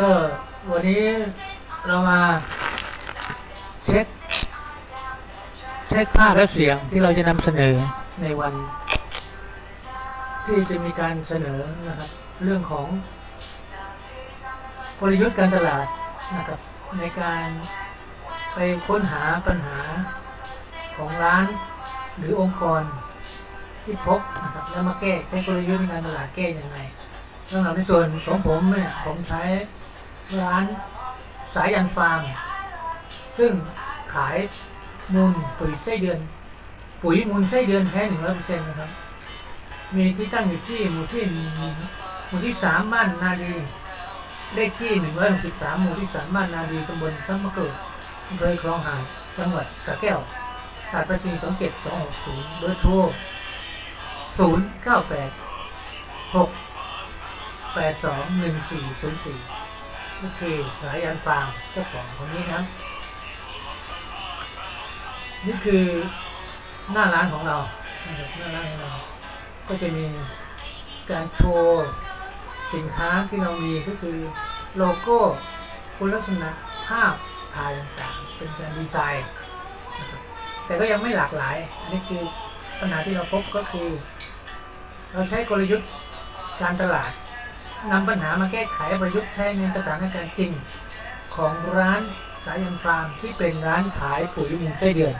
ก็วันนี้เรามาเช็คเช็คภาพและเสียงที่เราจะนำเสนอในวัน ที่จะมีการเสนอนะครับ เรื่องของกลยุทธ์การตลาดนะครับในการไปค้นหาปัญหาของร้านหรือองค์กรที่พบนะครับแล้วมาแก้ใช้กลยุทธ์ในการตลาดแก้ยังไงสำหรับในส่วนของผมเนี่ยผมใช้ ร้านสายยันฟาร์ม ซึ่งขายมูลปุ๋ยไส้เดือน ปุ๋ยมูลไส้เดือนแท้หนึ่งร้อยเปอร์เซ็นต์นะครับ มีที่ตั้งอยู่ที่หมู่ที่หมู่ที่สามบ้านนาดีเลขที่หนึ่งร้อยหกสิบสามหมู่ที่สามบ้านนาดีตำบลซัมมะเกิดอำเภอคลองหาดจังหวัดสระแก้วตัดไปสี่สองเจ็ดสองหกศูนย์เบอร์โทรศูนย์เก้าแปดหกแปดสองหนึ่งสี่ศูนย์สี่ นี่คือสายันฟาร์มเจ้าของคนนี้นะนี่คือหน้าร้านของเราหน้าร้านของเรา ก็จะมีการโชว์สินค้าที่เรามีก็คือโลโก้คุณลักษณะภาพถ่ายต่างๆ เป็นการดีไซน์ แต่ก็ยังไม่หลากหลาย อันนี้คือปัญหาที่เราพบก็คือ เราใช้กลยุทธ์การตลาด นำปัญหามาแก้ไขประยุกต์ใช้ในสถานการณ์จริง ของร้านสายันฟาร์มที่เป็นร้านขายปุ๋ยมูลไส้เดือน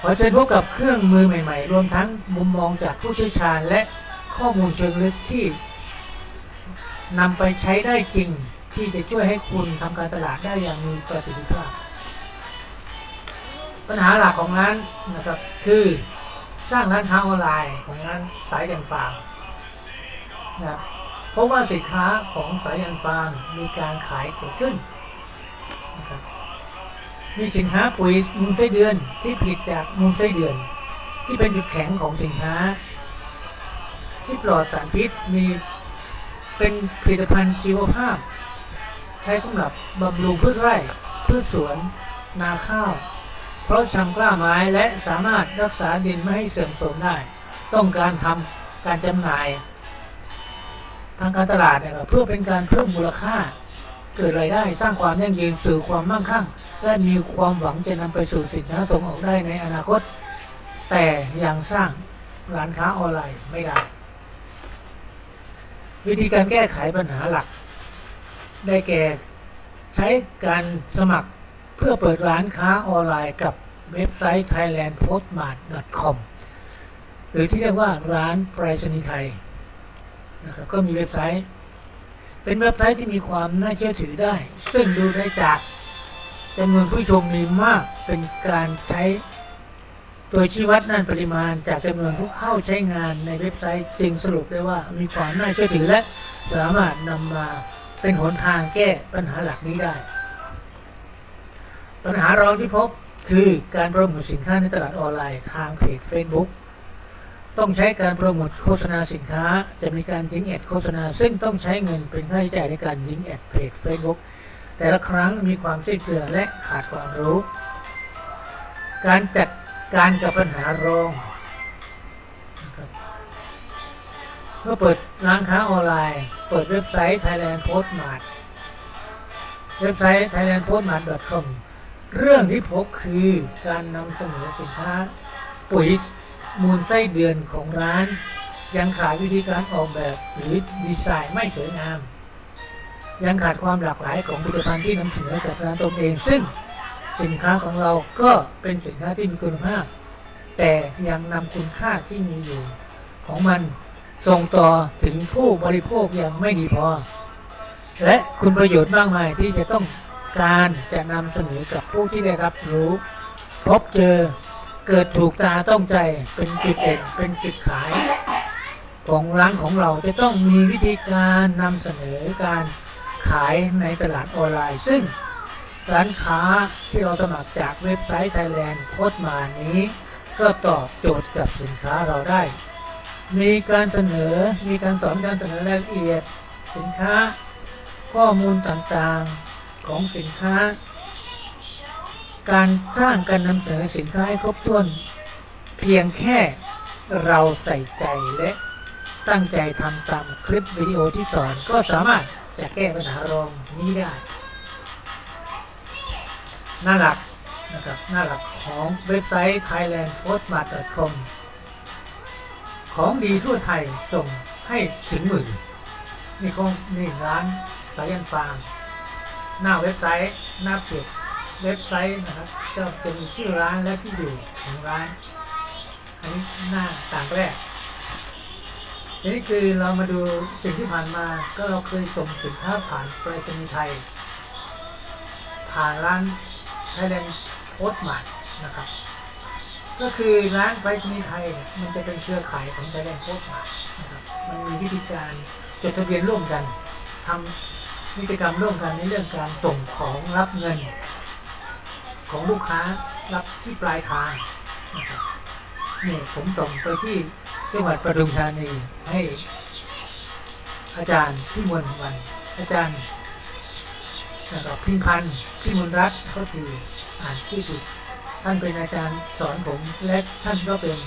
ขอเชิญพบกับเครื่องมือใหม่ๆ รวมทั้งมุมมองจากผู้เชี่ยวชาญและข้อมูลเชิงลึกที่นำไปใช้ได้จริงที่จะช่วยให้คุณทำการตลาดได้อย่างมีประสิทธิภาพ ปัญหาหลักของร้านนะครับคือสร้างร้านค้าออนไลน์ของร้านสายยันฟาร์ม นะเพราะว่าสินค้าของสายันฟาร์มมีการขายเกิดขึ้นนะครับมีสินค้าปุ๋ยมูลไส้เดือนที่ผลิตจากมูลไส้เดือน ที่เป็นจุดแข็งของสินค้า ที่ปลอดสารพิษมีเป็นผลิตภัณฑ์ชีวภาพ ใช้สำหรับบำรุงพืชไร่พืชสวน นาข้าว เพราะชำกล้าไม้และสามารถรักษาดินไม่ให้เสื่อมโทรมได้ ต้องการทำการจำหน่ายางการตลาดเนยครับเพื่อเป็นการเพิ่มมูลค่า เกิดรายได้สร้างความยั่งยืนสู่ความมั่งคั่ง และมีความหวังจะนำไปสู่สินค้าส่งออกได้ในอนาคต แต่ยังสร้างร้านค้าออนไลน์ไม่ได้ วิธีการแก้ไขปัญหาหลัก ได้แก่ใช้การสมัครเพื่อเปิดร้านค้าออนไลน์กับเว็บไซต์ thailandpostmart.com หรือที่เรียกว่าร้านไปรษณีย์ไทย นะครับก็มีเว็บไซต์ เป็นเว็บไซต์ที่มีความน่าเชื่อถือได้ ซึ่งดูได้จากจำนวนผู้ชมมีมากเป็นการใช้ตัวชี้วัดนั่นปริมาณจากจำนวนผู้เข้าใช้งานในเว็บไซต์จึงสรุปได้ว่ามีความน่าเชื่อถือและสามารถนำมาเป็นหนทางแก้ปัญหาหลักนี้ได้ ปัญหารองที่พบคือการโปรโมทสินค้าในตลาดออนไลน์ทางเพจ Facebook ต้องใช้การโปรโมทโฆษณาสินค้า จะมีการยิงแอดโฆษณา ซึ่งต้องใช้เงินเป็นค่าใช้จ่ายในการยิงแอดเพจ Facebook แต่ละครั้งมีความสิ้นเปลืองและขาดความรู้ การจัดการกับปัญหารองเมื่อเปิดร้านค้าออนไลน์ เปิดเว็บไซต์ Thailand Postmart เว็บไซต์ thailandpostmart.com เรื่องที่พบคือการนำเสนอสินค้าปุ๋ย มูลไส้เดือนของร้าน ยังขาดวิธีการออกแบบหรือดีไซน์ไม่สวยงาม ยังขาดความหลากหลายของผลิตภัณฑ์ที่นำเสนอจากร้านตนเอง ซึ่งสินค้าของเราก็เป็นสินค้าที่มีคุณภาพ แต่ยังนำคุณค่าที่มีอยู่ ของมันส่งต่อถึงผู้บริโภคอย่างไม่ดีพอ และคุณประโยชน์มากมายที่จะต้องการจะนำเสนอกับผู้ที่ได้รับรู้ พบเจอ เกิดถูกตาต้องใจเป็นจุดเด่นเป็นจุดขาย ของร้านของเราจะต้องมีวิธีการนำเสนอการขายในตลาดออนไลน์ ซึ่งร้านค้าที่เราสมัครจากเว็บไซต์ Thailand โพสมานี้ ก็ตอบโจทย์กับสินค้าเราได้ มีการเสนอมีการสอนการเสนอรายละเอียดสินค้า ข้อมูลต่างๆของสินค้า การสร้างการนำเสนอสินค้าให้ครบถ้วน เพียงแค่เราใส่ใจและตั้งใจทำตามคลิปวิดีโอที่สอนก็สามารถจะแก้ปัญหารองนี้ได้หน้าหลักนะครับหน้าหลักของเว็บไซต์ thailandpostmart.com ของดีทั่วไทยส่งให้ถึงมือนี่ก็นี่ร้านสายันฟาร์มหน้าเว็บไซต์ หน้าเพจ เว็บไซต์นะครับก็จะมีชื่อร้านและที่อยู่ของร้าน อันนี้หน้าต่างแรกทีนี้คือเรามาดูสิ่งที่ผ่านมาก็เราเคยส่งสินค้าผ่านไปรษณีย์ไทย ผ่านร้าน Thailand Postmart นะครับ ก็คือร้านไปรษณีย์ไทยเนี่ยมันจะเป็นเครือข่ายของ Thailand Postmart นะครับมันมีวิธีการจดทะเบียนร่วมกันทำกิจกรรมร่วมกันในเรื่องการส่งของรับเงิน ของลูกค้ารับที่ปลายทางนะครับนี่ผมส่งไปที่จังหวัดปทุมธานีให้ อาจารย์พิมลวัน อาจารย์นะครับพิมพันธ์พิมลรัตน์ก็คืออ่านชื่อถูกท่านเป็นอาจารย์สอนผมและท่านก็เป็น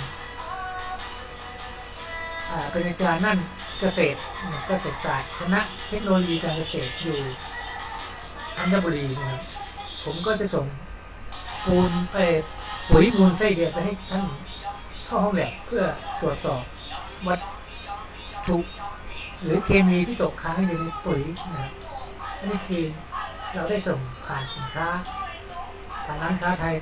อ่าเป็นอาจารย์นั่นเกษตรเกษตรศาสตร์คณะเทคโนโลยีการเกษตรอยู่ธัญบุรีนะครับผมก็จะส่ง ปูนเอปุ๋ยมูลไส้เดือนไปให้ท่านเข้าห้องแลบเพื่อตรวจสอบวัตถุหรือเคมีที่ตกค้างอยู่ในปุ๋ยนะครับอันนี้คือเราได้ส่งผ่านสินค้าผ่านร้านค้าไทย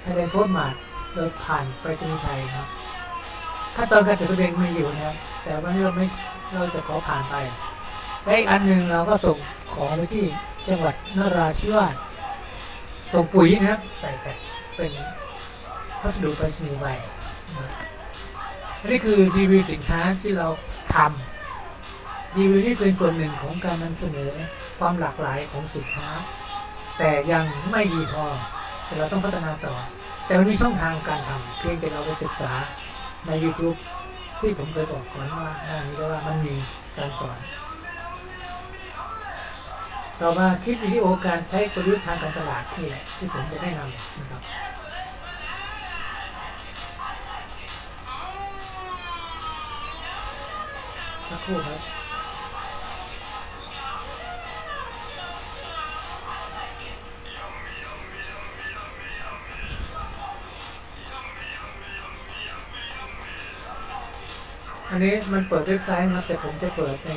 ไทยแลนด์โพสต์มาร์ทโดยผ่านไปรษณีย์ไทยนะครับขั้นตอนการจดทะเบียนมีอยู่นะครับแต่ว่าเราไม่เราจะขอผ่านไปและอีกอันหนึ่งเราก็ส่งของไปที่จังหวัดนราธิวาส ส่งปุ๋ยนะครับ ใส่แพ็คเป็นพัสดุไปรษณีย์ใบนะครับอันนี้คือรีวิวสินค้าที่เราทำรีวิวที่เป็นส่วนหนึ่งของการนำเสนอความหลากหลายของสินค้า แต่ยังไม่ดีพอแต่เราต้องพัฒนาต่อ แต่มันมีช่องทางการทำเพียงแต่เราไปศึกษาใน YouTube ที่ผมเคยบอกก่อนว่าหน้านี้ก็ว่ามันมีการสอน ต่อมาคลิปวิดีโอการใช้กลยุทธ์ทางการตลาดนี่แหละที่ผมจะแนะนำนะครับสักครู่ครับอันนี้มันเปิดเว็บไซต์นะครับแต่ผมจะเปิดใน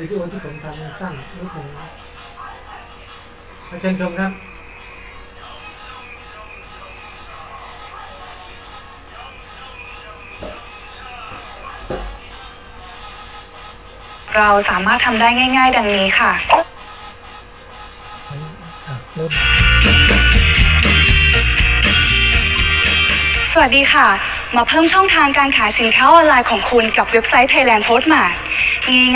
วิดีโอที่ผมทำสั้นนิดหนึ่งมาเชิญชมครับเราสามารถทำได้ง่าย ๆ ดังนี้ค่ะ สวัสดีค่ะ มาเพิ่มช่องทางการขายสินค้าออนไลน์ของคุณกับเว็บไซต์ Thailand Postmart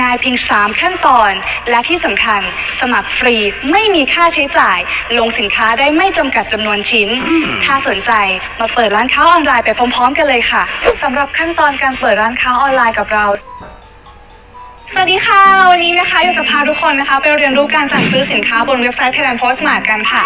ง่ายๆเพียง 3 ขั้นตอน และที่สำคัญสมัครฟรีไม่มีค่าใช้จ่าย ลงสินค้าได้ไม่จำกัดจำนวนชิ้น ถ้าสนใจมาเปิดร้านค้าออนไลน์ไปพร้อมๆ กันเลยค่ะสำหรับขั้นตอนการเปิดร้านค้าออนไลน์กับเรา สวัสดีค่ะ วันนี้นะคะอยากจะพาทุกคนนะคะ ไปเรียนรู้การสั่งซื้อสินค้าบนเว็บไซต์ Thailand Postmart กันค่ะ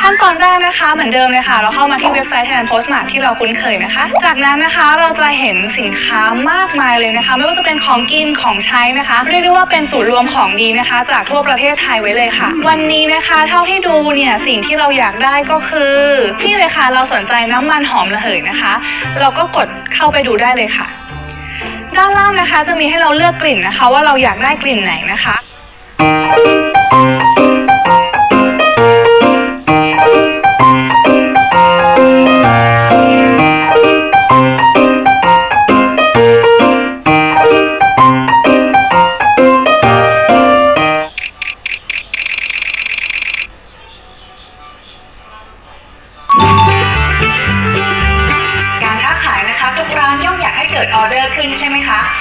ขั้นตอนแรกนะคะเหมือนเดิมเลยค่ะ เราเข้ามาที่เว็บไซต์ Thailand Postmart ที่เราคุ้นเคยนะคะ จากนั้นนะคะเราจะเห็นสินค้ามากมายเลยนะคะ ไม่ว่าจะเป็นของกินของใช้นะคะเรียกได้ว่าเป็นศูนย์รวมของดีนะคะ จากทั่วประเทศไทยไว้เลยค่ะ วันนี้นะคะเท่าที่ดูเนี่ยสิ่งที่เราอยากได้ก็คือนี่เลยค่ะเราสนใจน้ำมันหอมระเหยนะคะ เราก็กดเข้าไปดูได้เลยค่ะ ด้านล่างนะคะ จะมีให้เราเลือกกลิ่นนะคะ ว่าเราอยากได้กลิ่นไหนนะคะ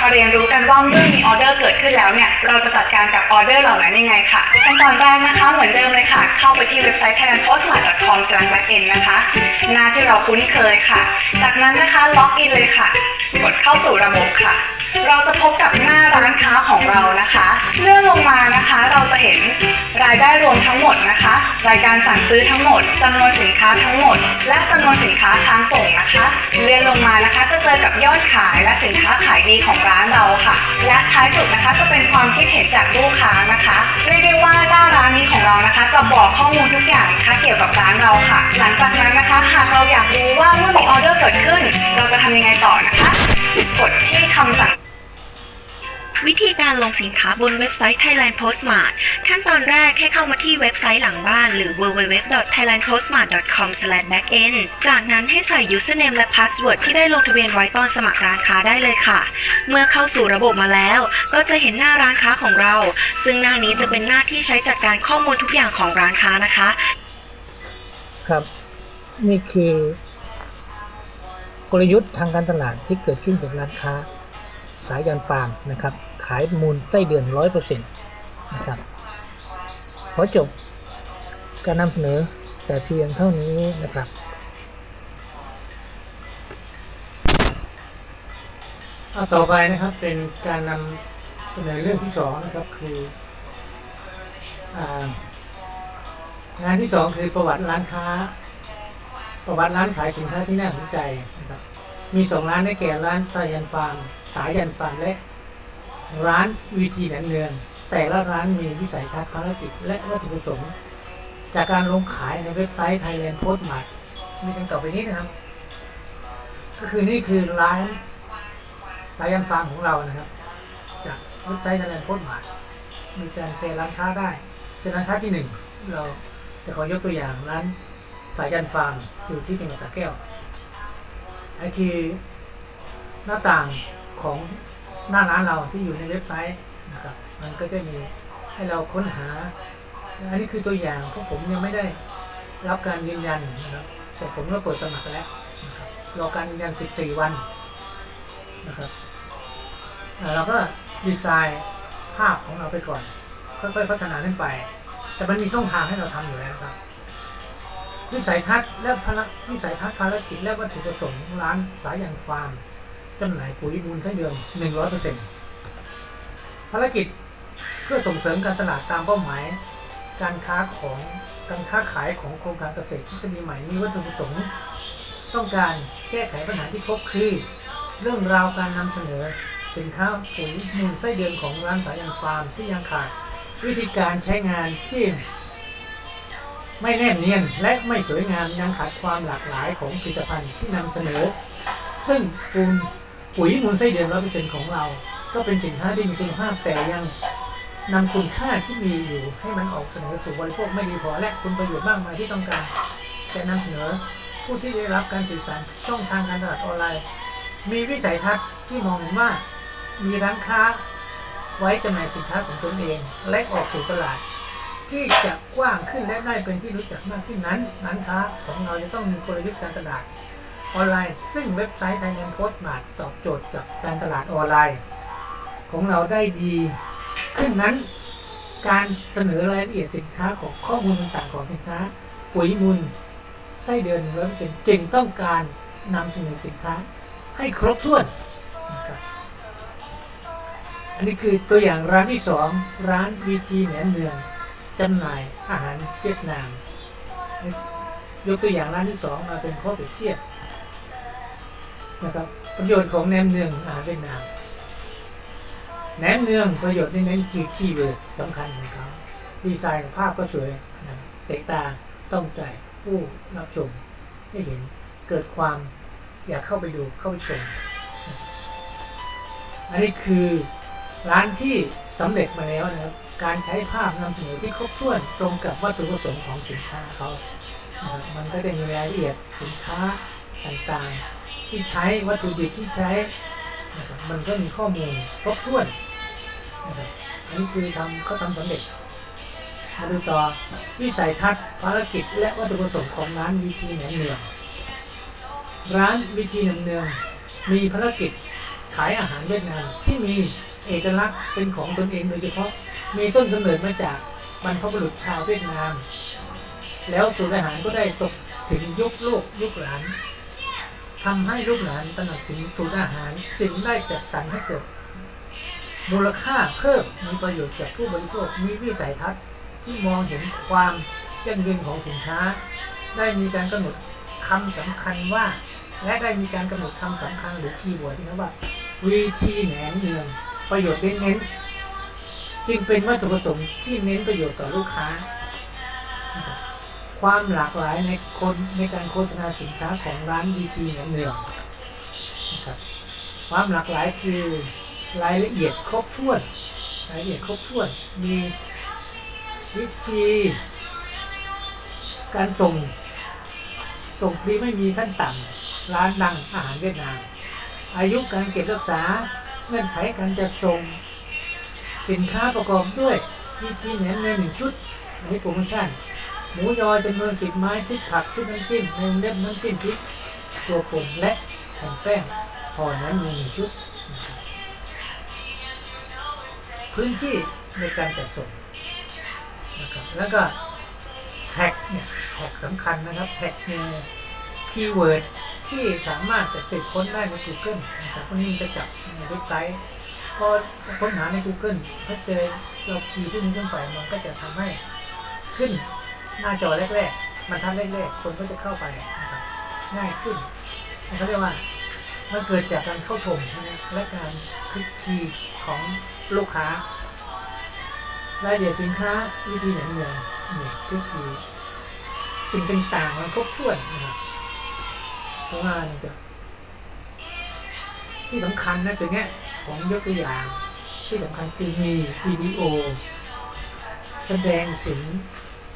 มาเรียนรู้กันว่าเมื่อมีออเดอร์เกิดขึ้นแล้วเนี่ย เราจะจัดการกับออเดอร์เหล่านั้นยังไงค่ะขั้นตอนแรกนะคะ เหมือนเดิมเลยค่ะ เข้าไปที่เว็บไซต์ thailandpostmart.com/backend นะคะ หน้าที่เราคุ้นเคยค่ะ จากนั้นนะคะล็อกอินเลยค่ะ กดเข้าสู่ระบบค่ะ เราจะพบกับหน้าร้านค้าของเรานะคะ เลื่อนลงมานะคะ เราจะเห็นรายได้รวมทั้งหมดนะคะ รายการสั่งซื้อทั้งหมดจำนวนสินค้าทั้งหมด และจำนวนสินค้าทางส่งนะคะ เลื่อนลงมานะคะ จะเจอกับยอดขายและสินค้าขายดีของร้านเราค่ะ และท้ายสุดนะคะจะเป็นความคิดเห็นจากลูกค้านะคะเรียกได้ว่าด้าร้านนี้ของเรานะคะ จะบอกข้อมูลทุกอย่างนะคะเกี่ยวกับร้านเราค่ะ หลังจากนั้นนะคะ หากเราอยากรู้ว่าเมื่อมีออเดอร์เกิดขึ้น เราจะทำยังไงต่อนะคะ กดที่คำสั่ง วิธีการลงสินค้าบนเว็บไซต์ Thailand Postmart ขั้นตอนแรกให้เข้ามาที่เว็บไซต์หลังบ้านหรือ www.thailandpostmart.com/backend จากนั้นให้ใส่ username และ password ที่ได้ลงทะเบียนไว้ตอนสมัครร้านค้าได้เลยค่ะ เมื่อเข้าสู่ระบบมาแล้ว ก็จะเห็นหน้าร้านค้าของเรา ซึ่งหน้านี้จะเป็นหน้าที่ใช้จัดการข้อมูลทุกอย่างของร้านค้านะคะ ครับ นี่คือกลยุทธ์ทางการตลาดที่เกิดขึ้นจากร้านค้าสายยันฟาร์มนะครับ ขายมูลไส้เดือนร้อยเปอร์เซ็นต์นะครับขอจบการนำเสนอแต่เพียงเท่านี้นะครับต่อไปนะครับเป็นการนำเสนอเรื่องที่สองนะครับคืองานที่สองคือประวัติร้านค้า ประวัติร้านขายสินค้าที่น่าสนใจนะครับมีสองร้านได้แก่ร้านสายันฟาร์มสายันฟาร์มและ ร้านวีทีแหนเนือง แต่ละร้านมีวิสัยทัศน์ภารกิจและวัตถุประสงค์จากการลงขายในเว็บไซต์ Thailand Post Mart มีดังต่อไปนี้นะครับ ก็คือนี่คือร้านสายันฟาร์มของเรานะครับ จากเว็บไซต์ Thailand Post Mart มีการแชร์ร้านค้าได้เป็นร้านค้าที่หนึ่งเราจะขอยกตัวอย่างร้านสายยันฟาร์มอยู่ที่จังหวัดสระแก้วไอคือหน้าต่างของ หน้าร้านเราที่อยู่ในเว็บไซต์นะครับมันก็จะมีให้เราค้นหา อันนี้คือตัวอย่างพวกผมยังไม่ได้รับการยืนยันนะครับแต่ผมก็เปิดสมัครแล้วรอการยืนยัน 14 วันนะครับเราก็ดีไซน์ภาพของเราไปก่อนค่อยๆพัฒนาขึ้นไป แต่มันมีช่องทางให้เราทำอยู่แล้วครับ วิสัยทัศน์และภารวิสัยทัศน์ภารกิจและวัตถุประสงค์ของร้านสายันฟาร์ม จำหน่ายปุ๋ยมูลไส้เดือน100%ภารกิจเพื่อส่งเสริมการตลาดตามเป้าหมาย การค้าของการค้าขายของโครงการเกษตรทฤษฎีใหม่มีวัตถุประสงค์ ต้องการแก้ไขปัญหาที่พบคือ เรื่องราวการนำเสนอ สินค้าปุ๋ยมูลไส้เดือนของร้านสายันฟาร์มที่ยังขาดวิธีการใช้งานที่ไม่แนบเนียนและไม่สวยงามยังขาดความหลากหลายของผลิตภัณฑ์ที่นำเสนอ ซึ่งปูน ปุ๋ยมูลไส้เดือนร้อยเปอร์เซ็นต์ของเรา ก็เป็นสินค้าที่มีคุณภาพแต่ยังนำคุณค่าที่มีอยู่ให้มันออกเสนอสู่บริโภคไม่ดีพอและคุณประโยชน์มากมายที่ต้องการจะนำเสนอผู้ที่ได้รับการสื่อสารช่องทางการตลาดออนไลน์ มีวิสัยทัศน์ที่มองเห็นว่ามีร้านค้าไว้จำหน่ายสินค้าของตนเอง และออกสู่ตลาด ที่จะกว้างขึ้นและได้เป็นที่รู้จักมากขึ้นนั้นร้านค้าของเราจะต้องมีกลยุทธ์การตลาด ออนไลน์ ซึ่งเว็บไซต์ Thailand Post Mart ตอบโจทย์กับการตลาดออนไลน์ ของเราได้ดี ขึ้นนั้นการเสนอรายละเอียดสินค้าของข้อมูลต่างๆของสินค้า ปุ๋ยมูลไส้เดือนร้อยเปอร์เซ็นต์จึงต้องการนำเสนอสินค้าให้ครบถ้วนนะครับอันนี้คือตัวอย่างร้านที่สองร้านวีจีแหนมเนืองจำหน่ายอาหารเวียดนาม ยกตัวอย่างร้านที่สองมาเป็นข้อเปรียบเทียบ นะครับประโยชน์ของแหนมเนืองอาเวียดนามแหนมเนืองประโยชน์ในนั้นคือคีย์เวิร์ดสำคัญของเขาดีไซน์ภาพก็สวยนะเตะตาต้องใจผู้รับชมให้เห็นเกิดความอยากเข้าไปดูเข้าไปชม อันนี้คือร้านที่สำเร็จมาแล้วนะครับ การใช้ภาพนำเสนอที่ครบถ้วนตรงกับวัตถุประสงค์ของสินค้าเขานะครับมันก็จะมีรายละเอียดสินค้าต่างๆ ที่ใช้วัตถุดิบที่ใช้นะครับมันก็มีข้อมูลครบถ้วนนะครับอันนี้คือทำเขาทำสำเร็จมาดูต่อวิสัยทัศน์ภารกิจ และวัตถุประสงค์ของร้านวีทีหนมเนืองร้านวีทีหนมเนืองมีภารกิจขายอาหารเวียดนามที่มีเอกลักษณ์เป็นของตนเองโดยเฉพาะมีต้นกำเนิดมาจากบรรพบุรุษชาวเวียดนาม แล้วสูตรอาหารก็ได้ตกถึงยุคลูกยุคหลาน ทำให้ลูกหลานตระหนักถึงสูตรอาหารจึงได้จัดสรรให้เกิด มูลค่าเพิ่มมีประโยชน์แก่ผู้บริโภคมีวิสัยทัศน์ที่มองเห็นความยั่งยืนของสินค้า ได้มีการกำหนดคำสำคัญว่า และได้มีการกำหนดคำสำคัญหรือคีย์เวิร์ดที่นะว่า VT แหนมเนืองประโยชน์เน้นๆจึงเป็นวัตถุประสงค์ที่เน้นประโยชน์ต่อลูกค้า ความหลากหลายในคนในการโฆษณาสินค้าของร้าน VT แหนมเนืองนะครับความหลากหลายคือรายละเอียดครบถ้วนรายละเอียดครบถ้วนมีวิธีการส่งส่งฟรีไม่มีขั้นต่ำร้านดังอาหารเวียดนามอายุการเก็บรักษาเงื่อนไขการจัดส่งสินค้าประกอบด้วยที่ที่แหนมเนืองหนึ่งชุดอันนี้โปรโมชั่น หมูยอจำนวนสิบไม้ชุดผักชุดน้ำจิ้มในเล็บน้ำจิ้มพริกตัวป่นและแผ่นแป้งห่อน้นืองหนึ่งชุด พื้นที่ในการจัดส่งนะครับแล้วก็แท็กเนี่ยแท็กสำคัญนะครับแท็กเนี่ยคีย์เวิร์ดที่สามารถจะติดค้นได้ใน Google นะครับพวกนี้จะจับในเว็บไซต์พอค้นหาใน Google ถ้าเจอเราคีย์ที่นี้ขึ้นไปมันก็จะทำให้ขึ้น หน้าจอแรกๆ มันทัดแรกๆ คนก็จะเข้าไปนะครับง่ายขึ้นเขาเรียกว่ามันเกิดจากการเข้าชมนะและการคลิกคีย์ของลูกค้ารายละเอียดสินค้าวิธีไหนเมืองเนี่ยก็คือสิ่งต่างๆมันครบถ้วนนะครับเพราะว่านี่ก็ที่สำคัญนะตัวเนี้ยผมยกตัวอย่างที่สำคัญคือมีวิดีโอ แสดงถึง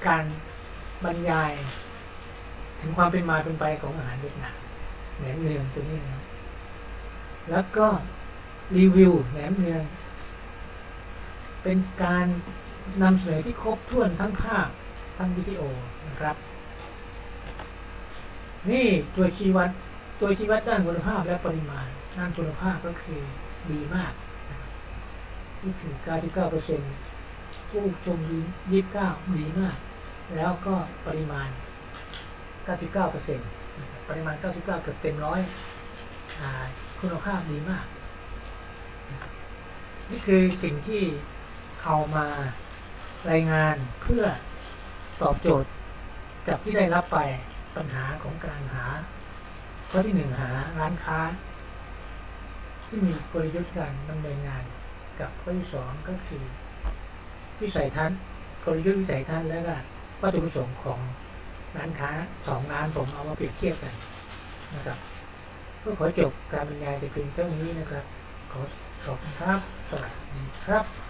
การ บรรยาย ถึงความเป็นมาเป็นไปของอาหารเวียดนามแหนมเนืองตัวนี้นะครับแล้วก็รีวิวแหนมเนือง เป็นการนำเสนอที่ครบถ้วนทั้งภาพทั้งวิดีโอนะครับ นี่ตัวชี้วัดตัวชี้วัดด้านคุณภาพและปริมาณด้านคุณภาพก็คือดีมากนะครับนี่คือ 99%ผู้ชมดี29 ดีมาก แล้วก็ปริมาณ 99%นะครับปริมาณ 99 เกือบเต็มร้อยคุณภาพดีมาก นี่คือสิ่งที่เอามารายงานเพื่อตอบโจทย์กับที่ได้รับไปปัญหาของการหา ข้อที่หนึ่งหาร้านค้า ที่มีกลยุทธ์การดำเนินงานกับข้อที่สองก็คือ วิสัยทัศน์กลยุทธ์วิสัยทัศน์และก็ วัตถุประสงค์ของร้านค้าสองร้านผมเอามาเปรียบเทียบกันนะครับก็ขอจบการบรรยายแต่เพียงเท่านี้นะครับ ขอขอบคุณครับ สวัสดีครับ